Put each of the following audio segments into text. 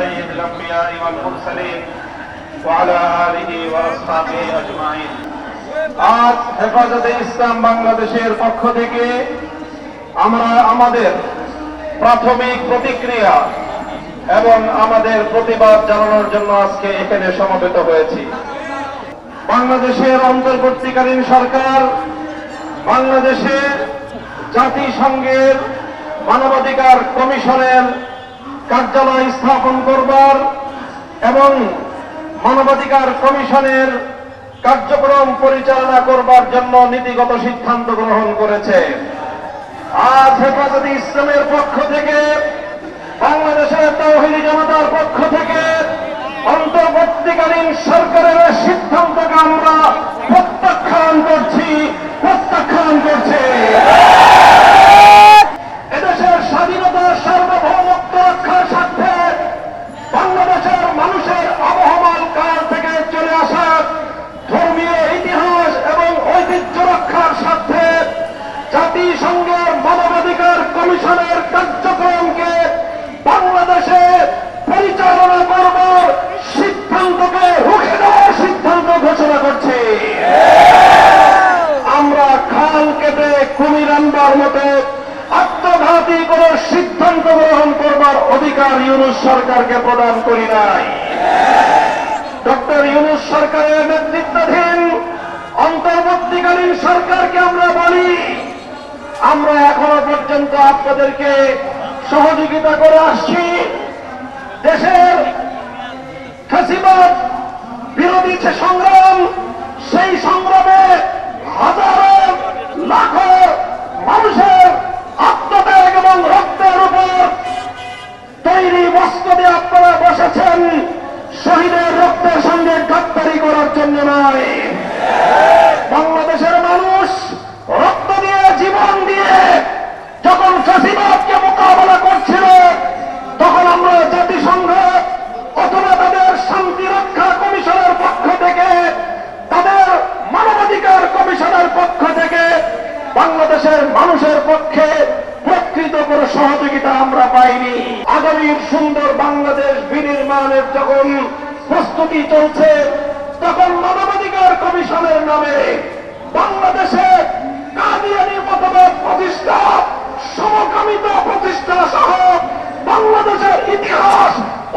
سيد الأنبياء والمرسلين وعلى آله وأصحابه أجمعين আজ হেফাজতে ইসলাম বাংলাদেশের পক্ষ থেকে আমরা আমাদের প্রাথমিক প্রতিক্রিয়া এবং আমাদের প্রতিবাদ জানানোর জন্য আজকে এখানে সমবেত হয়েছি বাংলাদেশের অন্তর্বর্তীকালীন সরকার বাংলাদেশে জাতিসংঘের মানবাধিকার কমিশনের কার্যালয় স্থাপন করবার এবং মানবাধিকার কমিশনের কার্যক্রম পরিচালনা করবার জন্য নীতিগত সিদ্ধান্ত গ্রহণ করেছে। আজ হেফাজতে ইসলামের পক্ষ থেকে, বাংলাদেশের তৌহিদি জনতার পক্ষ থেকে অন্তর্বর্তীকালীন সরকারের মতো আত্মঘাতী কোন সিদ্ধান্ত গ্রহণ করবার অধিকার ইউনুস সরকারকে প্রদান করি নাই। ডক্টর ইউনুস সরকারের নেতৃত্বাধীন অন্তর্বর্তীকালীন সরকারকে আমরা বলি, আমরা এখনও পর্যন্ত আপনাদেরকে সহযোগিতা করে আসছি। দেশের ফাঁসিবাদ, বিরোধী সংগ্রাম সেই সংগ্রামে হাজারো লাখো মানুষের আত্মত্যাগ এবং রক্তের উপর দিয়ে আপনারা বসেছেন, শহীদের রক্তের সঙ্গে গাদ্দারি করার জন্য নয়। বাংলাদেশের মানুষ রক্ত দিয়ে, জীবন দিয়ে যখন ফাঁসিবাদকে মোকাবেলা করছিল, তখন আমরা জাতিসংঘ অথবা তাদের শান্তি রক্ষা কমিশনের পক্ষ থেকে, তাদের মানবাধিকার কমিশনের পক্ষ থেকে বাংলাদেশের মানুষের পক্ষে প্রকৃত কোনো সহযোগিতা আমরা পাইনি সুন্দর বাংলাদেশ বিনির্মাণের যখন প্রস্তুতি চলছে, তখন মানবাধিকার কমিশনের নামে বাংলাদেশে কাদিয়ানি মতবাদ প্রতিষ্ঠা, সমকামিতা প্রতিষ্ঠা সহ বাংলাদেশের ইতিহাস,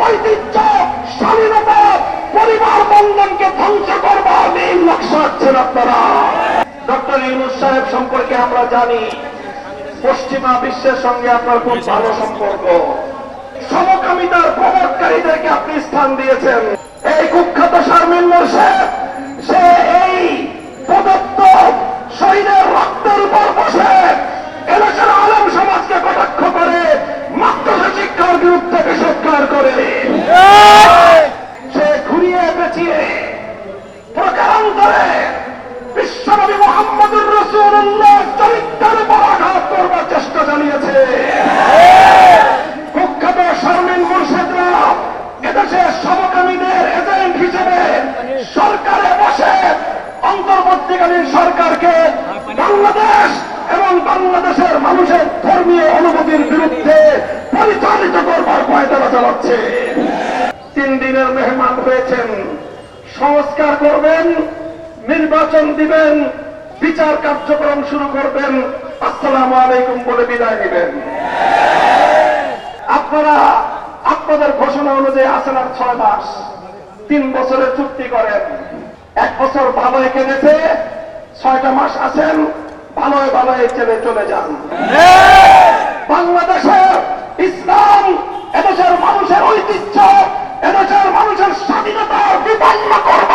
ঐতিহ্য, স্বাধীনতা, পরিবার বন্ধনকে ধ্বংস করবার আপনারা। ডক্টর ইউনুস সাহেব সম্পর্কে আমরা জানি, পশ্চিমা বিশ্বের সঙ্গে আপনার খুব ভালো সম্পর্ক। সমকামিতার প্রবর্তকারীদেরকে আপনি স্থান দিয়েছেন। এই কুখ্যাত শারমিন মোর্শেদ সে এই প্রদত্ত শহীদের রক্তের উপর বসে এদেশের আলম সমাজকে কটাক্ষ করে মাদ্রাসা শিক্ষার বিরুদ্ধে বিষৎকার করে। সে ঘুরিয়ে পেঁচিয়ে প্রকারান্তরে বিশ্বনবী মোহাম্মদুর রসুল্লাহ চরিত্রের উপর আঘাত করবার চেষ্টা চালিয়েছে কুখ্যাত শারমিন মুর্শেদরা এদেশে সমকামীদের এজেন্ট হিসেবে সরকারে বসে অন্তর্বর্তীকালীন সরকারকে বাংলাদেশ এবং বাংলাদেশের মানুষের ধর্মীয় অনুভূতির বিরুদ্ধে পরিচালিত করবার পয়তারা চালাচ্ছে। তিন দিনের মেহমান হয়েছেন। সংস্কার করবেন, নির্বাচন দিবেন, বিচার কার্যক্রম শুরু করবেন। আসসালামু আলাইকুম বলে বিদায় নেবেন আপনারা আপনাদের ঘোষণা অনুযায়ী আসেন আর ছয় মাস। তিন বছরের চুক্তি করেন। এক বছর ভালোয় কেনেছে ছয়টা মাস আছেন ভালোয় ভালোয় চেলে চলে যান। বাংলাদেশের ইসলাম, এদেশের মানুষের ঐতিহ্য, এদেশের মানুষের স্বাধীনতা বিপন্ন করবার